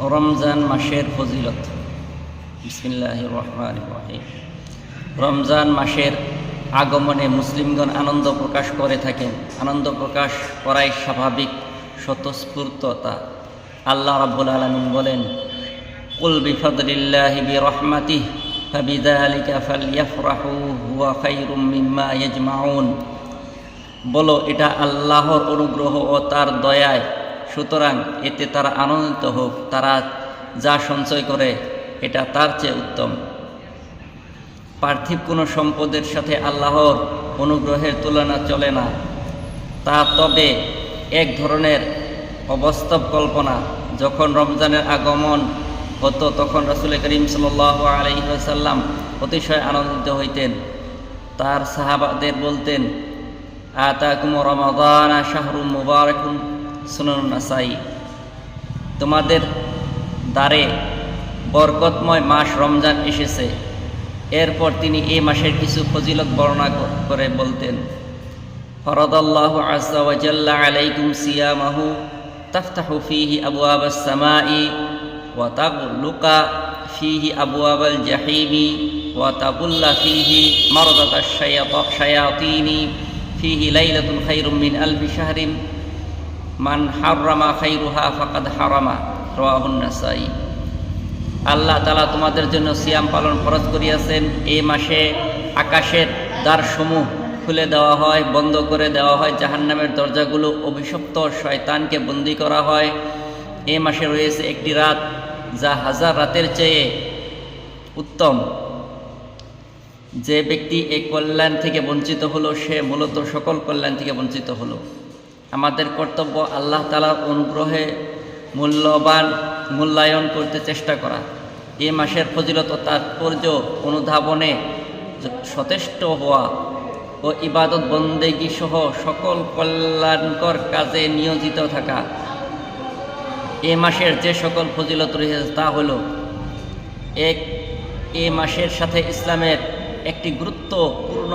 রমজান মাসের ফজিলত। রমজান মাসের আগমনে মুসলিমগণ আনন্দ প্রকাশ করে থাকেন। আনন্দ প্রকাশ করাই স্বাভাবিক স্বতঃস্ফূর্ততা। আল্লাহ রাব্বুল আলমিন বলেন, কুল বিফদলিল্লাহি মিম্মা ইয়াজমাউন। বলো, এটা আল্লাহর অনুগ্রহ ও তার দয়ায় সুতরাং এতে তারা আনন্দিত হোক, তারা যা সঞ্চয় করে, এটা তার চেয়ে উত্তম। পার্থিব কোনো সম্পদের সাথে আল্লাহর অনুগ্রহের তুলনা চলে না। তা তবে এক ধরনের অবাস্তব কল্পনা, যখন রমজানের আগমন হতো, তখন রাসুল করিম সাল আলহিহাসাল্লাম অতিশয় আনন্দিত হইতেন। তার সাহাবাদের বলতেন, আতাকুম রমাদানা শাহরু মুবারকুন। সুনুন নাসাই, তোমাদের দ্বারে বরকতময় মাস রমজান এসেছে। এরপর তিনি এই মাসের কিছু ফজিলত বর্ণনা করে বলতেন, ফরদাল্লাহু আযজা ওয়া জাল্লা আলাইকুম সিয়ামাহু তাফতাহু ফীহি আবওয়াবাস সামাই ওয়া তাগলুকা ফীহি আবওয়াবাল জাহিমি ওয়া তাগুল্লা ফীহি মারদাতাশ শায়াতা- শায়াতিনি ফীহি লাইলাতুন খায়রুম মিন আলফি শাহরিন মান হাররামা খাইরুহা ফাকাদ হারামা রাহুন নাসাই। আল্লাহ তালা তোমাদের জন্য সিয়াম পালন ফরজ করিয়াছেন। এই মাসে আকাশের দ্বারসমূহ খুলে দেওয়া হয়, বন্ধ করে দেওয়া হয়, জাহান্নামের দরজাগুলো অভিশপ্ত শয়তানকে বন্দি করা হয়। এই মাসে রয়েছে একটি রাত যা হাজার রাতের চেয়ে উত্তম। যে ব্যক্তি এই কল্যাণ থেকে বঞ্চিত হলো, সে মূলত সকল কল্যাণ থেকে বঞ্চিত হলো। আমাদের কর্তব্য আল্লাহ তালার অনুগ্রহে মূল্যবান মূল্যায়ন করতে চেষ্টা করা। এ মাসের ফজিলত ও তাৎপর্য অনুধাবনে সচেষ্ট হওয়া ও ইবাদত বন্দেগী সহ সকল কল্যাণকর কাজে নিয়োজিত থাকা। এ মাসের যে সকল ফজিলত রয়েছে তা হল এক, এ মাসের সাথে ইসলামের একটি গুরুত্বপূর্ণ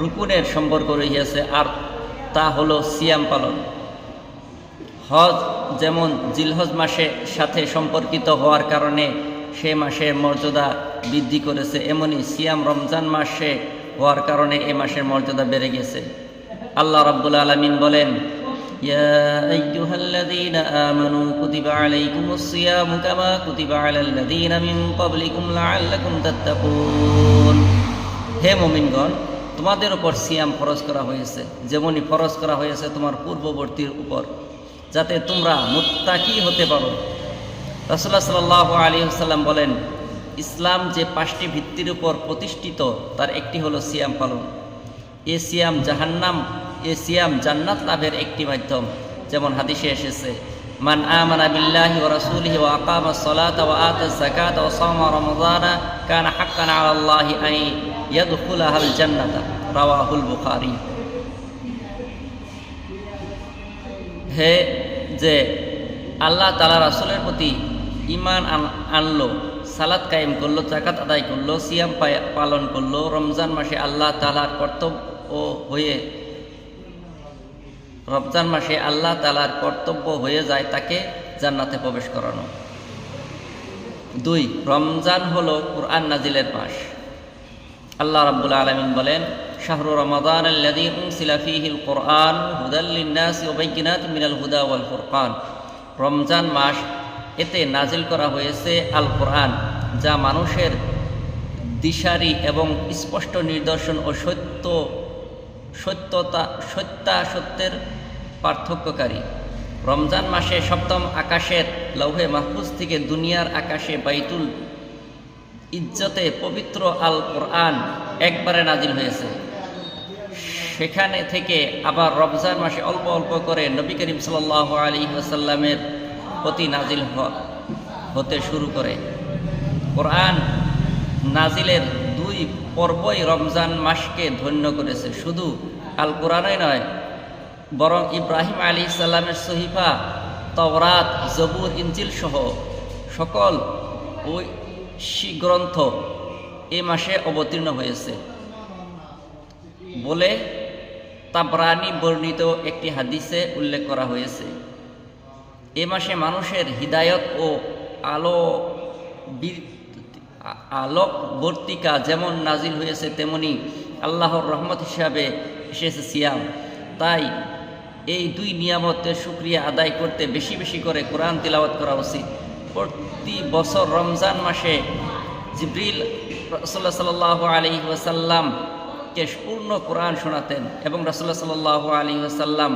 রুকুনের সম্পর্ক রয়েছে। আর তা হলো সিয়াম পালন হজ যেমন জিলহজ মাসের সাথে সম্পর্কিত হওয়ার কারণে সে মাসের মর্যাদা বৃদ্ধি করেছে এমনি সিয়াম রমজান মাসে হওয়ার কারণে এ মাসের মর্যাদা বেড়ে গেছে আল্লাহ রাব্বুল আলামিন বলেন يا أيها الذين آمنوا كتب عليكم الصيام كما كتب على الذين من قبلكم لعلكم تتقون হে মুমিনগণ তোমাদের উপর সিয়াম ফরজ করা হয়েছে, যেমনই ফরজ করা হয়েছে তোমার পূর্ববর্তীর উপর, যাতে তোমরা মুত্তাকি হতে পারো। রাসুল্লাহ সাল্লাহ আলী সাল্লাম বলেন, ইসলাম যে পাঁচটি ভিত্তির উপর প্রতিষ্ঠিত, তার একটি হলো সিয়াম পালন। এ সিয়াম জাহান্নাম, এ সিয়াম জান্নাত লাভের একটি মাধ্যম। যেমন হাদিসে এসেছে, মান আমানা বিল্লাহি ওয়া রাসূলিহি ওয়া আকামা সলাতা ওয়া আতা যাকাতা ওয়া সামা রমাদানা কানা হাক্কান আল্লাহি আন ইয়াদখুলাহাল জান্নাতা, রাওয়াহুল বুখারী। হে যে আল্লাহ তালা রাসুলের প্রতি ইমান আন- আনলো সালাদ কায়েম করল জাকাত আদায় করল, সিয়াম পালন করল, রমজান মাসে আল্লাহ তালার কর্তব্য হয়ে রমজান মাসে আল্লাহ তালার কর্তব্য হয়ে যায় তাকে জান্নাতে প্রবেশ করানো। দুই, রমজান হলো কোরআন নাজিলের মাস। আল্লাহ রাব্বুল আলামিন বলেন, শাহরু রমাদান আল্লাযী উনসিলা ফীহিল কুরআন ওয়া বাইয়িনাতিন মিনাল হুদা ওয়াল ফুরকান। রমজান মাস এতে নাজিল করা হয়েছে আল কোরআন যা মানুষের দিশারি এবং স্পষ্ট নিদর্শন ও সত্য, সত্যতা সত্যা সত্যের পার্থক্যকারী। রমজান মাসে সপ্তম আকাশের লৌহে মাহফুজ থেকে দুনিয়ার আকাশে বাইতুল ইজ্জতে পবিত্র আল কোরআন একবারে নাজিল হয়েছে। সেখানে থেকে আবার রমজান মাসে অল্প অল্প করে নবী করিম সাল আলী ওসাল্লামের প্রতি নাজিল হতে শুরু করে। কোরআন নাজিলের দুই পর্বই রমজান মাসকে ধন্য করেছে। শুধু আল কোরআনই নয়, বরং ইব্রাহিম আলী সাল্লামের সহিফা, তওরাত, জবুর ইঞ্জিল সহ সকল ওই গ্রন্থ এ মাসে অবতীর্ণ হয়েছে। বলে তাবরানি বর্ণিত একটি হাদিসে উল্লেখ করা হয়েছে। এ মাসে মানুষের হিদায়ত ও আলো বি- আ- আলোক বর্তিকা যেমন নাজিল হয়েছে, তেমনি আল্লাহর রহমত হিসাবে এসেছে সিয়াম। তাই এই দুই নিয়ামতের সুক্রিয়া আদায় করতে বেশি বেশি করে কোরআন তিলাওয়াত করা উচিত। প্রতি বছর রমজান মাসে জিব্রিল রসল্লাহ সাল্লাহ আলী ওয়াসাল্লামকে পূর্ণ কোরআন শোনাতেন এবং রসল্লাহ সাল্লাহ আলী ওয়াসাল্লাম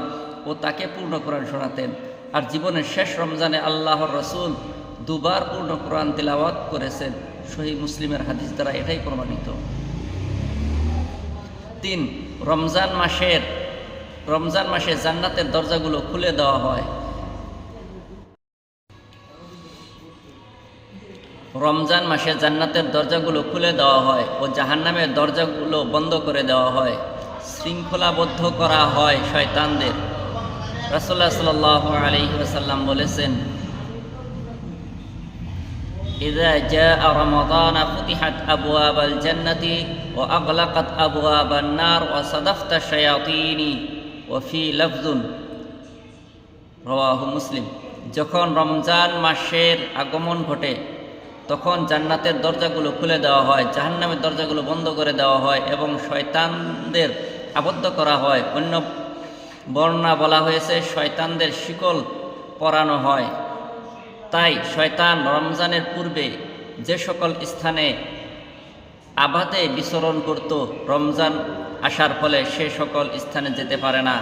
ও তাকে পূর্ণ কোরআন শোনাতেন। আর জীবনের শেষ রমজানে আল্লাহর রসুল দুবার পূর্ণ কোরআন তিলাওয়াত করেছেন। শহীদ মুসলিমের হাদিস দ্বারা এটাই প্রমাণিত। তিন, রমজান মাসের রমজান মাসে জান্নাতের দরজাগুলো খুলে দেওয়া হয়। রমজান মাসে জান্নাতের দরজাগুলো খুলে দেওয়া হয় ও জাহান্নামের দরজাগুলো বন্ধ করে দেওয়া হয় শৃঙ্খলাবদ্ধ করা হয় শয়তানদের রাসুল্লাহ সাল আলী ওসাল্লাম বলেছেন إذا جاء رمضان فتحت أبواب الجنة وأغلقت أبواب النار وصدفت الشياطين وفي لفظ রওয়াহু মুসলিম যখন রমজান মাসের আগমন ঘটে তখন জান্নাতের দরজাগুলো খুলে দেওয়া হয়, জাহান্নামের দরজাগুলো বন্ধ করে দেওয়া হয় এবং শয়তানদের আবদ্ধ করা হয়। অন্য বর্ণনা বলা হয়েছে, শয়তানদের শিকল পরানো হয়। তাই শয়তান রমজানের পূর্বে যে সকল স্থানে আবাদে বিচরণ করত, রমজান আসার ফলে সে সকল স্থানে যেতে পারে না।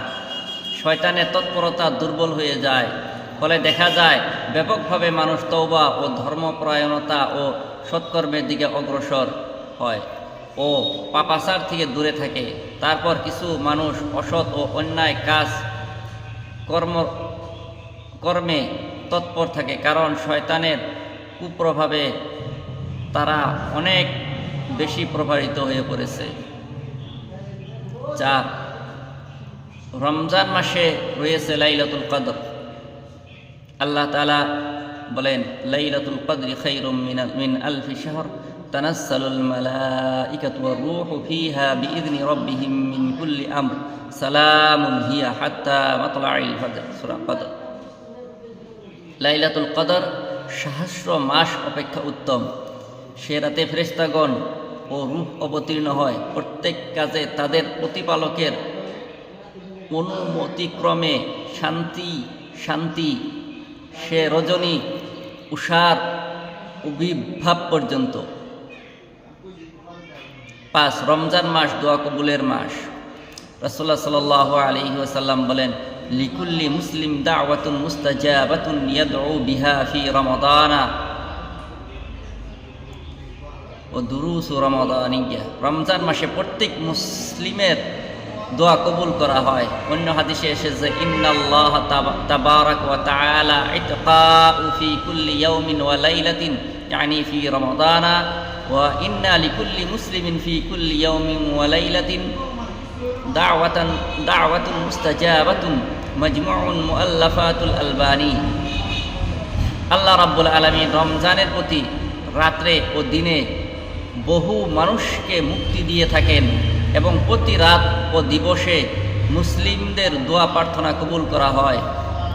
শয়তানের তৎপরতা দুর্বল হয়ে যায়। ফলে দেখা যায় ব্যাপকভাবে মানুষ তৌবা ও ধর্মপরায়ণতা ও সৎকর্মের দিকে অগ্রসর হয় ও পাপাচার থেকে দূরে থাকে। তারপর কিছু মানুষ অসৎ ও অন্যায় কাজ কর্ম, কর্মে তৎপর থাকে কারণ শয়তানের কুপ্রভাবে তারা অনেক বেশি প্রভাবিত হয়ে পড়েছে। চার, রমজান মাসে রয়েছে লাইলাতুল কদর। আল্লাহ তালা বলেন, লাইলাতুল কদরি খাইরুম মিন মিন আলফি শাহর, তানাসসালুল মালাইকাতু ওয়ার রূহু ফিহা বিইذনি রাব্বিহিম মিন কুল্লি আমর, সালামুন হিয়া হাত্তা মাতলাইল ফাজর। সূরা কদর। লাইলাতুল কদর সহস্র মাস অপেক্ষা উত্তম। সে রাতে ফেরেশতাগণ ও রূহ অবতীর্ণ হয়। প্রত্যেক কাজে তাদের প্রতিপালকের অনুমতিক্রমে শান্তি শান্তি সে রজনী, উষার অভিভাব পর্যন্ত। পাঁচ রমজান মাস দোয়া কবুলের মাস। রসোল্লা সাল আলী ওসাল্লাম বলেন, লিকুল্লি মুসলিম দাওয়াতুন মুস্তাজাবাতুন ইয়াদউ বিহা ফি রমাদানা। ও দুরুস ও রমাদানিয়া। রমজান মাসে প্রত্যেক মুসলিমের দোয়া কবুল করা হয়। অন্য হাদিসে এসেছে ইন্নাল্লাহ তাবারাক ওয়া তাআলা ইতকাউ ফি কুল্লি ইয়াউমিন ওয়া লাইলাতিন, ইয়ানি ফি রমাদানা, ওয়া ইন্না লিকুল্লি মুসলিমিন ফি কুল্লি ইয়াউমিন ওয়া লাইলাতিন, দাওয়াতান, দাওয়াতুন মুস্তাজাবাতুন, মাজমুউন মুআল্লাফাতুল আলবানি। আল্লাহ রাব্বুল আলামিন রমজানের প্রতি রাত্রে ও দিনে বহু মানুষকে মুক্তি দিয়ে থাকেন। এবং প্রতি রাত ও দিবসে মুসলিমদের দোয়া প্রার্থনা কবুল করা হয়।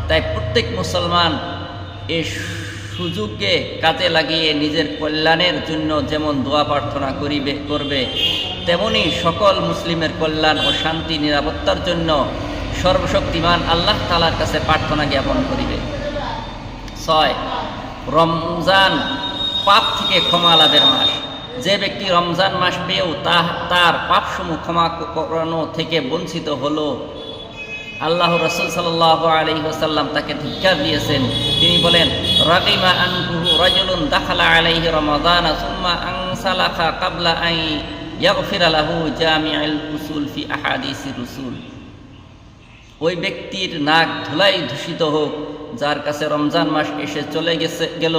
তাই প্রত্যেক মুসলমান এ সুযোগকে কাজে লাগিয়ে নিজের কল্যাণের জন্য যেমন দোয়া প্রার্থনা করিবে, করবে, তেমনি সকল মুসলিমের কল্যাণ ও শান্তি, নিরাপত্তার জন্য সর্বশক্তিমান আল্লাহ তালার কাছে প্রার্থনা জ্ঞাপন করিবে। ছয়, রমজান পাপ থেকে ক্ষমা লাভের মাস। যে ব্যক্তি রমজান মাস পেয়েও তা তার পাপসমূহ ক্ষমা করানো থেকে বঞ্চিত হলো। আল্লাহ রসুল সাল্লাহ আলী ওসাল্লাম তাকে ধিক্কার দিয়েছেন। তিনি বলেন রাকিমা আনহুহু রাজুলুন দাখালা আলাইহি রমাদান সুম্মা আনসালাখা কাবলা আই ইয়াগফির লাহু জামিউল উসুল ফি আহাদিসি রসুল। ওই ব্যক্তির নাক ধুলাই দূষিত হোক, যার কাছে রমজান মাস এসে চলে গেছে, গেল,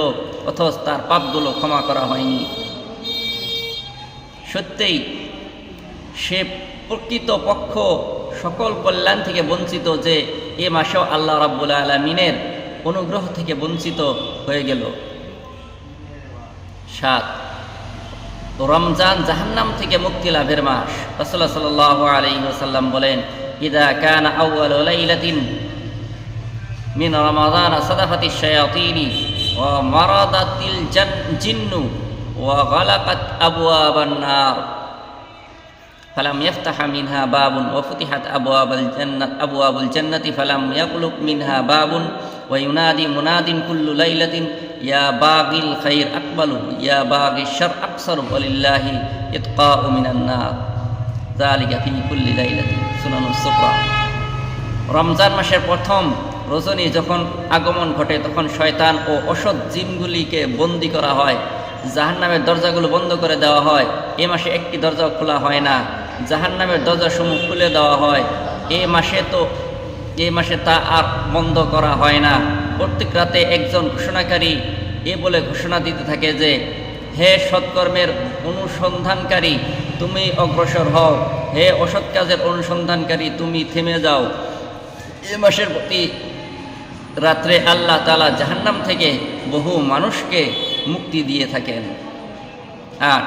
অথচ তার পাপগুলো ক্ষমা করা হয়নি। সত্যিই সে প্রকৃত পক্ষ সকল কল্যাণ থেকে বঞ্চিত যে এ মাসেও আল্লাহ রাব্বুল আলমিনের অনুগ্রহ থেকে বঞ্চিত হয়ে গেল। সাত রমজান জাহান্নাম থেকে মুক্তি লাভের মাস। রসল্লাহ সাল আলী ওসাল্লাম বলেন, ইদা কান আউ্বাল লাইলাতিন মিন রমাদান সাদাফাতি শায়াতিনি ওয়াগালাকাত আবওয়াবান নার। ফালাম ইয়াফতাহা মিনহা বাবুন ওয়া ফুতিহাত আবওয়াবাল জান্নাত আবওয়াবুল জান্নাতি ফালাম ইয়াগলুক মিনহা বাবুন ওয়া ইউনাদি মুনাদিন কুল্লু লাইলাতিন। ইয়া বাগিল খাইর আকবালু ইয়া বাগিশ শার মিনান কুল্লি লাইলাতিন রমজান মাসের প্রথম রজনী যখন আগমন ঘটে, তখন শয়তান ও অসৎ জিনগুলিকে বন্দি করা হয়। জাহান্নামের দরজাগুলো বন্ধ করে দেওয়া হয়। এ মাসে একটি দরজাও খোলা হয় না। জাহান জাহান্নামের দরজাসমূহ খুলে দেওয়া হয়। এ মাসে তো, এ মাসে তা আর বন্ধ করা হয় না। প্রত্যেক রাতে একজন ঘোষণাকারী এ বলে ঘোষণা দিতে থাকে যে, হে সৎকর্মের অনুসন্ধানকারী, তুমি অগ্রসর হও। হে অসৎ কাজের অনুসন্ধানকারী, তুমি থেমে যাও। এ মাসের প্রতি রাত্রে আল্লাহ তালা জাহান্নাম থেকে বহু মানুষকে মুক্তি দিয়ে থাকেন। আট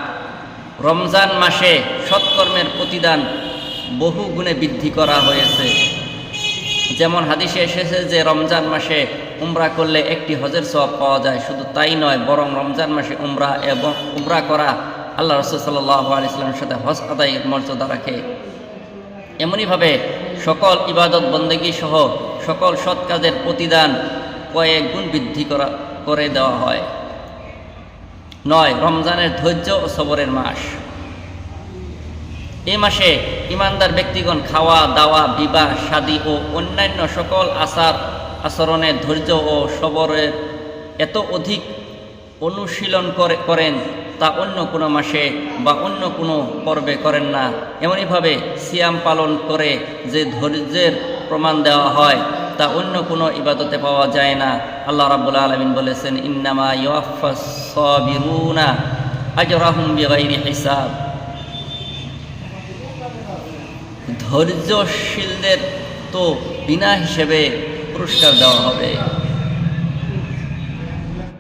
রমজান মাসে সৎকর্মের প্রতিদান বহু গুণে বৃদ্ধি করা হয়েছে। যেমন হাদিসে এসেছে যে, রমজান মাসে উমরা করলে একটি হজের সব পাওয়া যায়। শুধু তাই নয়, বরং রমজান মাসে উমরা এবং উমরা করা আল্লাহ রসুল সাল্লাহ আলিয়াল্লামের সাথে হজ আদায়ের মর্যাদা রাখে। এমনইভাবে সকল ইবাদত বন্দেগী সহ সকল সৎ কাজের প্রতিদান কয়েক গুণ বৃদ্ধি করা, করে দেওয়া হয়। নয়, রমজানের ধৈর্য ও সবরের মাস। এ মাসে ইমানদার ব্যক্তিগণ খাওয়া, দাওয়া, বিবাহ, শাদী ও অন্যান্য সকল আচার আচরণের ধৈর্য ও সবরের এত অধিক অনুশীলন করে, করেন তা অন্য কোনো মাসে বা অন্য কোনো পর্বে করেন না। এমনইভাবে সিয়াম পালন করে যে ধৈর্যের প্রমাণ দেওয়া হয়, তা অন্য কোনো ইবাদতে পাওয়া যায় না। আল্লাহ রাবুল আলমিন বলেছেন, ইন্নামা ইয়ফিরুনা আজরাহুম বিগাইরি হিসাব ধৈর্যশীলদের তো বিনা হিসেবে পুরস্কার দেওয়া হবে।